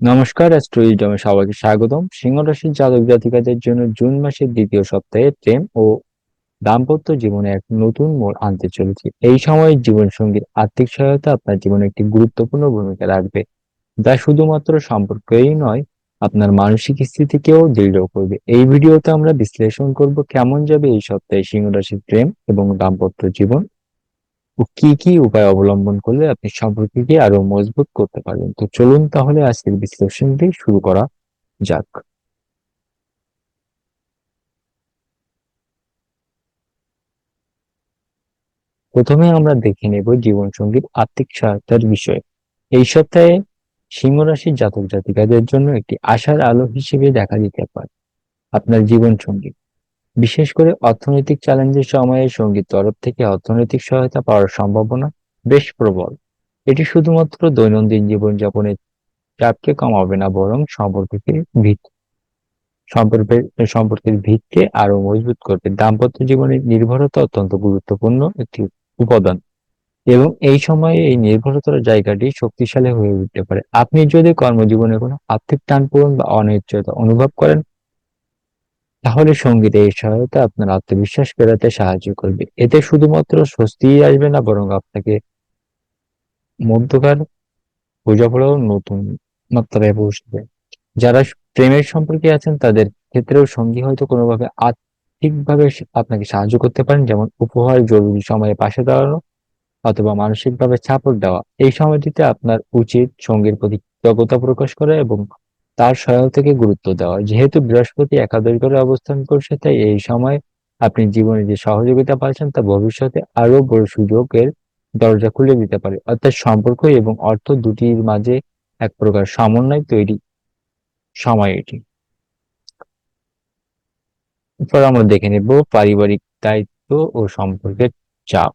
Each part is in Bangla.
নমস্কার অ্যাস্ট্রোইজমে সবাইকে স্বাগতম। সিংহ রাশির জাতক জাতিকাদের জন্য জুন মাসের দ্বিতীয় সপ্তাহে প্রেম ও দাম্পত্য জীবনে এক নতুন মোড় আনতে চলেছে। এই সময়ে জীবন সঙ্গীর আর্থিক সহায়তা আপনার জীবনে একটি গুরুত্বপূর্ণ ভূমিকা রাখবে। যা শুধুমাত্র সম্পর্কেই নয়, আপনার মানসিক স্থিতিকেও দৃঢ় করবে। এই ভিডিওতে আমরা বিশ্লেষণ করব কেমন যাবে এই সপ্তাহে সিংহ রাশির প্রেম এবং দাম্পত্য জীবন। ও কি কি উপায় অবলম্বন করলে আপনি সম্পর্ককে আরও মজবুত করতে পারবেন? তো চলুন তাহলে আজকের বিশ্লেষণটি শুরু করা যাক। প্রথমে আমরা দেখে নেব জীবন সঙ্গীর আর্থিক সহায়তার বিষয়ে। এই সপ্তাহে সিংহ রাশির জাতক জাতিকাদের জন্য একটি আশার আলো হিসেবে দেখা দিতে পারে। আপনার জীবন সঙ্গী বিশেষ করে অর্থনৈতিক চ্যালেঞ্জের সময়ে সঙ্গীর তরফ থেকে অর্থনৈতিক সহায়তা পাওয়ার সম্ভাবনা বেশ প্রবল। এটি শুধুমাত্র দৈনন্দিন জীবনযাপনের চাপকে কমাবে না, বরং সম্পর্ককে ভিত সম্পর্কের সম্পর্কের ভিতকে আরও মজবুত করবে। দাম্পত্য জীবনের নির্ভরতা অত্যন্ত গুরুত্বপূর্ণ একটি উপাদান। এবং এই সময়ে এই নির্ভরতার জায়গাটি শক্তিশালী হয়ে উঠতে পারে। আপনি যদি কর্মজীবনে কোনো আর্থিক টানপূরণ বা অনিশ্চয়তা অনুভব করেন তাহলে সংগীত এই সহায়তা আপনার আত্মবিশ্বাস ফেরাতে সাহায্য করবে। এতে শুধুমাত্র স্বস্তি আসবে না, বরং আপনাকে মধ্যকার বোঝাপড়াও নতুন মাত্রায় পৌঁছবে। যারা প্রেমের সম্পর্কে আছেন, তাদের ক্ষেত্রেও সঙ্গী হয়তো কোনোভাবে আর্থিকভাবে আপনাকে সাহায্য করতে পারেন, যেমন উপহার, জরুরি সময়ে পাশে দাঁড়ানো অথবা মানসিকভাবে সাপোর্ট দেওয়া। এই সময়টিতে আপনার উচিত সঙ্গীর প্রতি কৃতজ্ঞতা প্রকাশ করা এবং তার সহায়তাকে গুরুত্ব দেওয়া। যেহেতু বৃহস্পতি একাদশ ঘরে অবস্থান করছে, তাই এই সময় আপনি জীবনে যে সহযোগিতা পাচ্ছেন, তা ভবিষ্যতে আরও বড় সুযোগের দরজা খুলে দিতে পারে। অর্থাৎ সম্পর্ক এবং অর্থ দুটির মাঝে এক প্রকার সমন্বয় তৈরি সময় এটি। এরপর আমরা দেখে নেব পারিবারিক দায়িত্ব ও সম্পর্কের চাপ।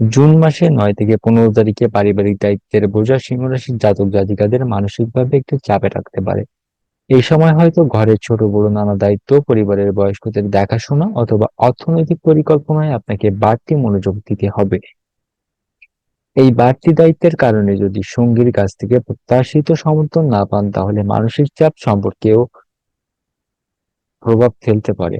জুন মাসে নয় থেকে পনেরো তারিখে পারিবারিক দায়িত্বের বোঝা সিংহ রাশির জাতক জাতিকাদের মানসিকভাবে একটু চাপে রাখতে পারে। এই সময় হয়তো ঘরের ছোট বড় নানা দায়িত্ব, পরিবারের বয়স্কদের দেখাশোনা অথবা অর্থনৈতিক পরিকল্পনায় আপনাকে বাড়তি মনোযোগ দিতে হবে। এই বাড়তি দায়িত্বের কারণে যদি সঙ্গীর কাছ থেকে প্রত্যাশিত সমর্থন না পান, তাহলে মানসিক চাপ সম্পর্কেও প্রভাব ফেলতে পারে।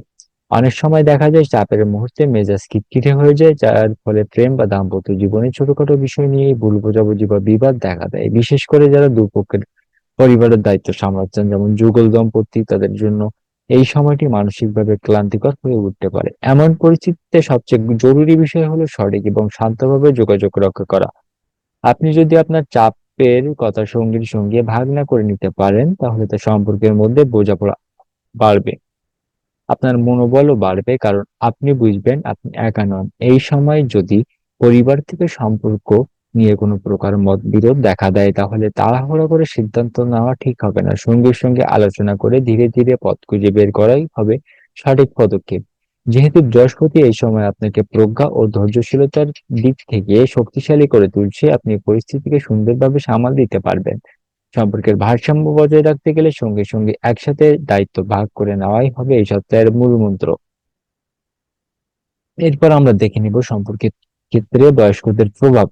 অনেক সময় দেখা যায় চাপের মুহূর্তে মেজাজ খিটখিটে হয়ে যায়, যার ফলে প্রেম বা দাম্পত্য জীবনে ছোটখাটো বিষয় নিয়ে ভুল বোঝাবুঝি বা বিবাদ দেখা দেয়। বিশেষ করে যারা দুপক্ষের পরিবারের দায়িত্ব সামলাচ্ছেন, যেমন যুগল দম্পতি, তাদের জন্য এই সময়টি মানসিকভাবে ক্লান্তিকর হয়ে উঠতে পারে। এমন পরিস্থিতিতে সবচেয়ে জরুরি বিষয় হলো সঠিক এবং শান্তভাবে যোগাযোগ রক্ষা করা। আপনি যদি আপনার চাপের কথা সঙ্গীর সঙ্গে ভাগ না করে নিতে পারেন, তাহলে তা সম্পর্কের মধ্যে বোঝাপড়া বাড়বে। আপনার মনোবলও বাড়বে, কারণ আপনি বুঝবেন আপনি একা নন। এই সময় যদি পরিবার থেকে সম্পর্ক নিয়ে কোনো প্রকার মত বিরোধ দেখা দেয়, তাহলে তাড়াহুড়ো করে সিদ্ধান্ত নেওয়া ঠিক হবে না। সঙ্গে সঙ্গে আলোচনা করে ধীরে ধীরে পথ খুঁজে বের করাই হবে সঠিক পদক্ষেপ। যেহেতু বৃহস্পতি এই সময় আপনাকে প্রজ্ঞা ও ধৈর্যশীলতার দিক থেকে শক্তিশালী করে তুলছে, আপনি পরিস্থিতিকে সুন্দরভাবে সামাল দিতে পারবেন। সম্পর্কের ভারসাম্য বজায় রাখতে গেলে সঙ্গে সঙ্গে একসাথে দায়িত্ব ভাগ করে নেওয়াই হবে এই সপ্তাহের মূল মন্ত্র। এরপর আমরা দেখে নিব সম্পর্কের ক্ষেত্রে বয়স্কদের প্রভাব।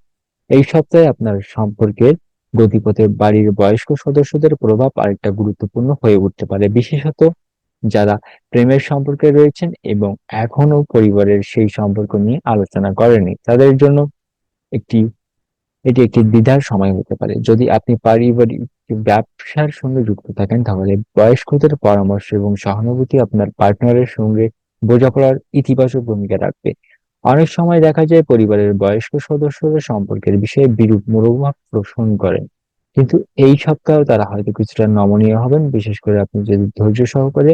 এই সপ্তাহে আপনার সম্পর্কের গতিপথে বাড়ির বয়স্ক সদস্যদের প্রভাব আরেকটা গুরুত্বপূর্ণ হয়ে উঠতে পারে, বিশেষত যারা প্রেমের সম্পর্কে রয়েছেন এবং এখনও পরিবারের সেই সম্পর্ক নিয়ে আলোচনা করেনি তাদের জন্য একটি, এটি একটি দ্বিধার সময় হতে পারে। যদি আপনি পারিবারিক ব্যবসার সঙ্গে যুক্ত থাকেন, তাহলে বয়স্কদের পরামর্শ এবং সহানুভূতি আপনার পার্টনারের সঙ্গে বোঝাপড়ার ইতিবাচক ভূমিকা রাখবে। অনেক সময় দেখা যায় পরিবারের বয়স্ক সদস্যদের সম্পর্কের বিষয়ে বিরূপ মনোভাব পোষণ করেন। কিন্তু এই সপ্তাহে তারা হয়তো কিছুটা নমনীয় হবেন, বিশেষ করে আপনি যদি ধৈর্য সহকারে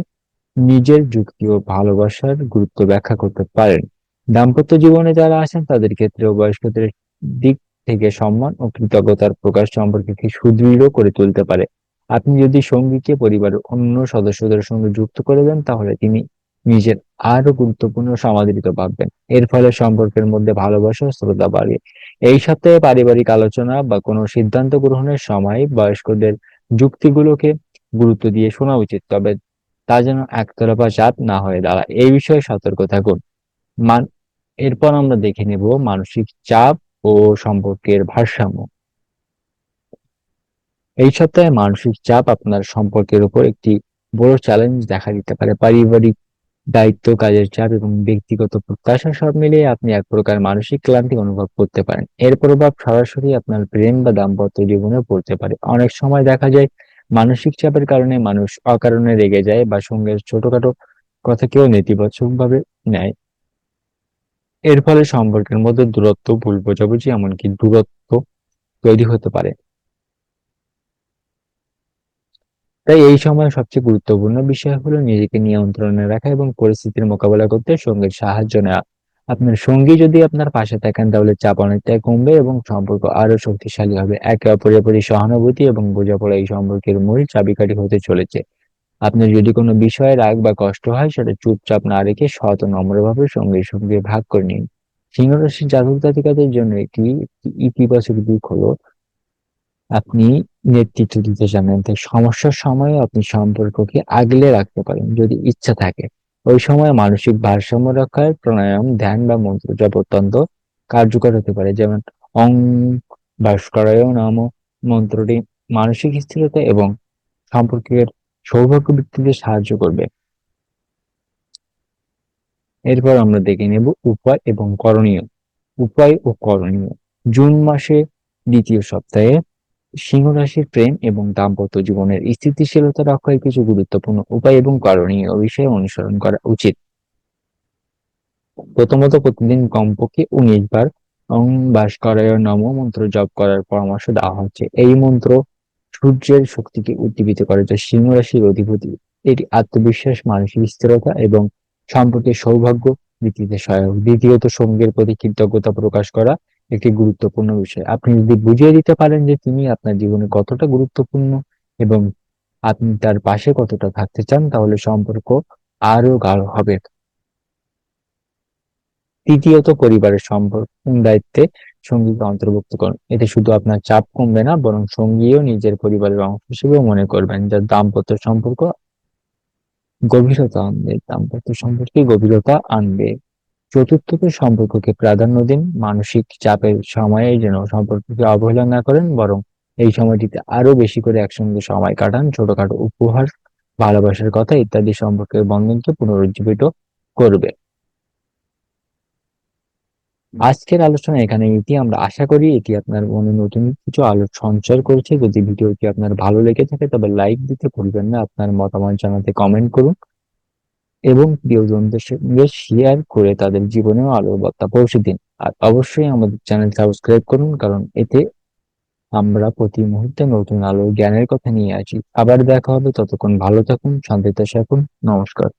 নিজের যুক্তি ও ভালোবাসার গুরুত্ব ব্যাখ্যা করতে পারেন। দাম্পত্য জীবনে যারা আছেন, তাদের ক্ষেত্রেও বয়স্কদের দিক থেকে সম্মান ও কৃতজ্ঞতার প্রকাশ সম্পর্কে সুদৃঢ় করে তুলতে পারে। আপনি যদি সঙ্গীকে পরিবারের অন্য সদস্যদের সঙ্গে যুক্ত করে দেন, তাহলে তিনি নিজের আরও গুরুত্বপূর্ণ সমাদৃত ভাববেন এর ফলে সম্পর্কের মধ্যে ভালোবাসা শ্রদ্ধা বাড়বে এই সপ্তাহে পারিবারিক আলোচনা বা কোনো সিদ্ধান্ত গ্রহণের সময় বয়স্কদের যুক্তিগুলোকে গুরুত্ব দিয়ে শোনা উচিত, তবে তা যেন একতরফা চাপ না হয়ে দাঁড়ায়। এই বিষয়ে সতর্ক থাকুন। মান এরপর আমরা দেখে নেব মানসিক চাপ ও সম্পর্কের ভারসাম্য। এই সপ্তাহে মানসিক চাপ আপনার সম্পর্কের উপর একটি বড় চ্যালেঞ্জ দেখা দিতে পারে। পারিবারিক দায়িত্ব, কাজের চাপ এবং ব্যক্তিগত প্রত্যাশা সব মিলিয়ে আপনি এক প্রকার মানসিক ক্লান্তি অনুভব করতে পারেন। এর প্রভাব সরাসরি আপনার প্রেম বা দাম্পত্য জীবনে পড়তে পারে। অনেক সময় দেখা যায়, মানসিক চাপের কারণে মানুষ অকারণে রেগে যায় বা সঙ্গের ছোটখাটো কথাকেও নেতিবাচক ভাবে নেয়। এর ফলে সম্পর্কের মধ্যে দূরত্ব, ভুল বোঝাবুঝি, এমনকি দূরত্ব তৈরি হতে পারে। তাই এই সময় সবচেয়ে গুরুত্বপূর্ণ বিষয় হলো নিজেকে নিয়ন্ত্রণে রাখা এবং পরিস্থিতির মোকাবেলা করতে সঙ্গীর সাহায্য নেওয়া। আপনার সঙ্গী যদি আপনার পাশে থাকেন, তাহলে চাপ অনেকটাই কমবে এবং সম্পর্ক আরও শক্তিশালী হবে। একে অপরের প্রতি সহানুভূতি এবং বোঝাপড়া এই সম্পর্কের মূল চাবিকাঠি হতে চলেছে। আপনার যদি কোনো বিষয়ে রাগ বা কষ্ট হয়, সেটা চুপচাপ না রেখে ও নম্রভাবে সঙ্গীর সঙ্গে ভাগ করে নিন। সিংহ রাশির জাতক জাতিকাদের জন্য একটি ইতিবাচক দিক হলো, আপনি নেতৃত্ব দিতে জানেন তাই সমস্যার সময়ে আপনি সম্পর্ককে আগলে রাখতে পারেন যদি ইচ্ছা থাকে। ওই সময় মানসিক ভারসাম্য রক্ষায় প্রাণায়াম, ধ্যান বা মন্ত্র জপ অত্যন্ত কার্যকর হতে পারে। যেমন অং ভাস্করায় নাম মন্ত্রটি মানসিক স্থিরতা এবং সম্পর্কের সৌভাগ্য বৃদ্ধিতে সাহায্য করবে। এরপর আমরা দেখে নেব উপায় এবং করণীয়। উপায় ও করণীয়। জুন মাসে দ্বিতীয় সপ্তাহে সিংহ রাশির প্রেম এবং দাম্পত্য জীবনের স্থিতিশীলতা রক্ষায় কিছু গুরুত্বপূর্ণ উপায় এবং করণীয় বিষয় অনুসরণ করা উচিত। প্রথমত প্রতিদিন কমপক্ষে উনিশ বার ওং ভাস্করায় নম মন্ত্র জপ করার পরামর্শ দেওয়া হচ্ছে। এই মন্ত্র সূর্যের শক্তিকে উদ্দীপিত করে যা সিংহ রাশির অধিপতি। এটি আত্মবিশ্বাস, মানসিক স্থিরতা এবং সম্পর্কের সৌভাগ্য বৃদ্ধিতে সহায়ক। দ্বিতীয়ত, সঙ্গের প্রতি কৃতজ্ঞতা প্রকাশ করা একটি গুরুত্বপূর্ণ বিষয়। আপনি যদি বুঝিয়ে দিতে পারেন যে তিনি আপনার জীবনে কতটা গুরুত্বপূর্ণ এবং আপনি তার পাশে কতটা থাকতে চান, তাহলে সম্পর্ক আরও গাঢ় হবে। তৃতীয়ত পরিবারের সম্পর্ক দায়িত্বে সঙ্গীকে অন্তর্ভুক্ত করুন। এতে শুধু আপনার চাপ কমবে না, বরং সঙ্গীও নিজের পরিবারের অংশ হিসেবেও মনে করবেন যা দাম্পত্য সম্পর্ক গভীরতা আনবে। দাম্পত্য সম্পর্কে গভীরতা আনবে। চতুর্থত, সম্পর্ককে প্রাধান্য দিন। মানসিক চাপের সময়ে যেন সম্পর্ককে অবহেলা না করেন, বরং এই সময়টিতে আরও বেশি করে একসঙ্গে সময় কাটান। ছোটখাটো উপহার, ভালোবাসার কথা ইত্যাদি সম্পর্কের বন্ধনকে পুনরুজ্জীবিত করবে। আজকের আলোচনা এখানে এটি। আমরা আশা করি এটি আপনার মনে নতুন কিছু আলো সঞ্চার করেছে। যদি ভিডিওটি আপনার ভালো লেগে থাকে, তবে লাইক দিতে ভুলবেন না। আপনার মতামত জানাতে কমেন্ট করুন এবং প্রিয়জনদের সঙ্গে শেয়ার করে তাদের জীবনেও আলোর বার্তা পৌঁছে দিন। আর অবশ্যই আমাদের চ্যানেল সাবস্ক্রাইব করুন, কারণ এতে আমরা প্রতি মুহূর্তে নতুন আলো জ্ঞানের কথা নিয়ে আসি। আবার দেখা হবে। ততক্ষণ ভালো থাকুন, শান্তিতে থাকুন। নমস্কার।